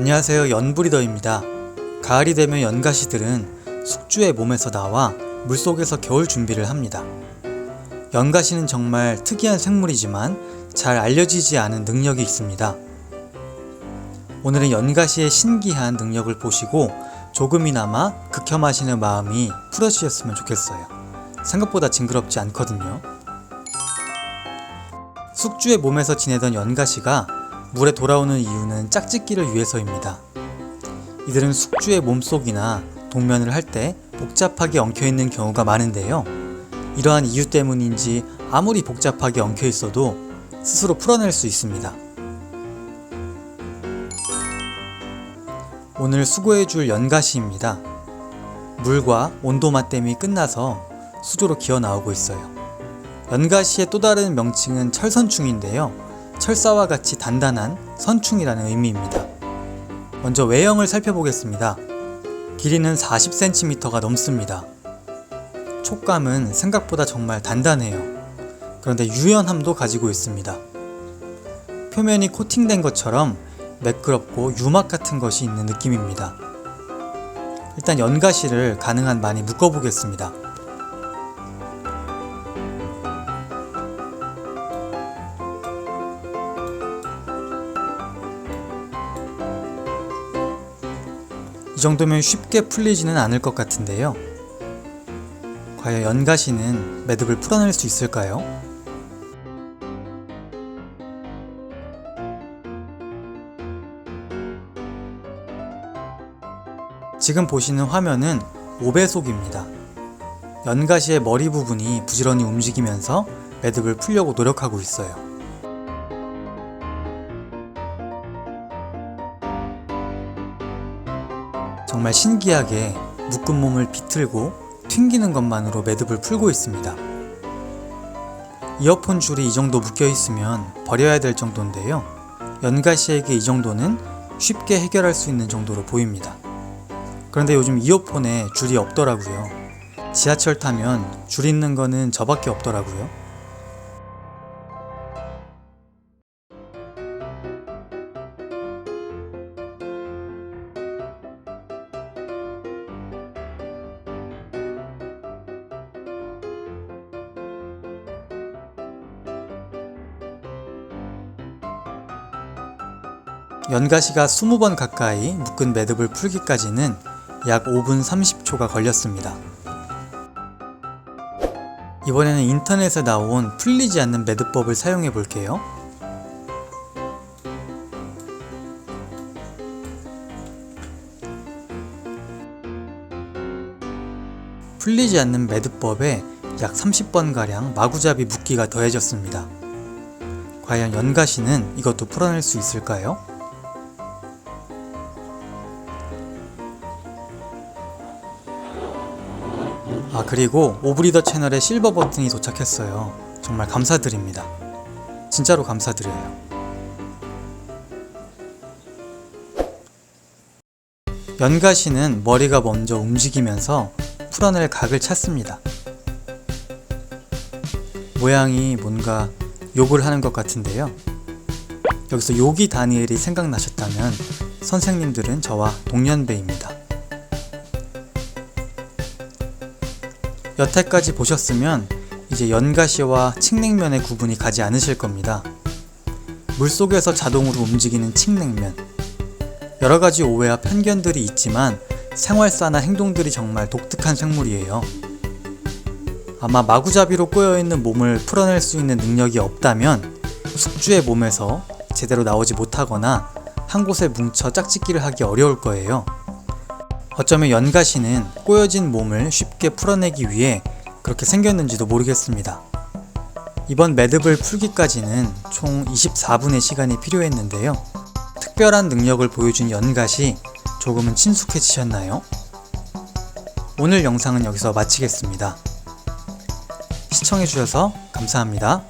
안녕하세요 연브리더입니다. 가을이 되면 연가시들은 숙주의 몸에서 나와 물속에서 겨울 준비를 합니다. 연가시는 정말 특이한 생물이지만 잘 알려지지 않은 능력이 있습니다. 오늘은 연가시의 신기한 능력을 보시고 조금이나마 극혐하시는 마음이 풀어지셨으면 좋겠어요. 생각보다 징그럽지 않거든요. 숙주의 몸에서 지내던 연가시가 물에 돌아오는 이유는 짝짓기를 위해서입니다. 이들은 숙주의 몸속이나 동면을 할 때 복잡하게 엉켜 있는 경우가 많은데요. 이러한 이유 때문인지 아무리 복잡하게 엉켜 있어도 스스로 풀어낼 수 있습니다. 오늘 수고해줄 연가시입니다. 물과 온도 맞댐이 끝나서 수조로 기어 나오고 있어요. 연가시의 또 다른 명칭은 철선충인데요. 철사와 같이 단단한 선충이라는 의미입니다. 먼저 외형을 살펴보겠습니다. 길이는 40cm가 넘습니다. 촉감은 생각보다 정말 단단해요. 그런데 유연함도 가지고 있습니다. 표면이 코팅된 것처럼 매끄럽고 유막 같은 것이 있는 느낌입니다. 일단 연가시를 가능한 많이 묶어보겠습니다. 이 정도면 쉽게 풀리지는 않을 것 같은데요. 과연 연가시는 매듭을 풀어낼 수 있을까요? 지금 보시는 화면은 5배속입니다. 연가시의 머리 부분이 부지런히 움직이면서 매듭을 풀려고 노력하고 있어요. 정말 신기하게 묶은 몸을 비틀고 튕기는 것만으로 매듭을 풀고 있습니다. 이어폰 줄이 이 정도 묶여 있으면 버려야 될 정도인데요. 연가시에게 이 정도는 쉽게 해결할 수 있는 정도로 보입니다. 그런데 요즘 이어폰에 줄이 없더라고요. 지하철 타면 줄 있는 거는 저밖에 없더라고요. 연가시가 20번 가까이 묶은 매듭을 풀기까지는 약 5분 30초가 걸렸습니다. 이번에는 인터넷에 나온 풀리지 않는 매듭법을 사용해 볼게요. 풀리지 않는 매듭법에 약 30번가량 마구잡이 묶기가 더해졌습니다. 과연 연가시는 이것도 풀어낼 수 있을까요? 아 그리고 오브리더 채널에 실버 버튼이 도착했어요. 정말 감사드립니다. 진짜로 감사드려요. 연가시는 머리가 먼저 움직이면서 풀어낼 각을 찾습니다. 모양이 뭔가 욕을 하는 것 같은데요. 여기서 요기 다니엘이 생각나셨다면 선생님들은 저와 동년배입니다. 여태까지 보셨으면 이제 연가시와 칡냉면의 구분이 가지 않으실 겁니다. 물속에서 자동으로 움직이는 칡냉면. 여러 가지 오해와 편견들이 있지만 생활사나 행동들이 정말 독특한 생물이에요. 아마 마구잡이로 꼬여있는 몸을 풀어낼 수 있는 능력이 없다면 숙주의 몸에서 제대로 나오지 못하거나 한 곳에 뭉쳐 짝짓기를 하기 어려울 거예요. 어쩌면 연가시는 꼬여진 몸을 쉽게 풀어내기 위해 그렇게 생겼는지도 모르겠습니다. 이번 매듭을 풀기까지는 총 24분의 시간이 필요했는데요. 특별한 능력을 보여준 연가시 조금은 친숙해지셨나요? 오늘 영상은 여기서 마치겠습니다. 시청해주셔서 감사합니다.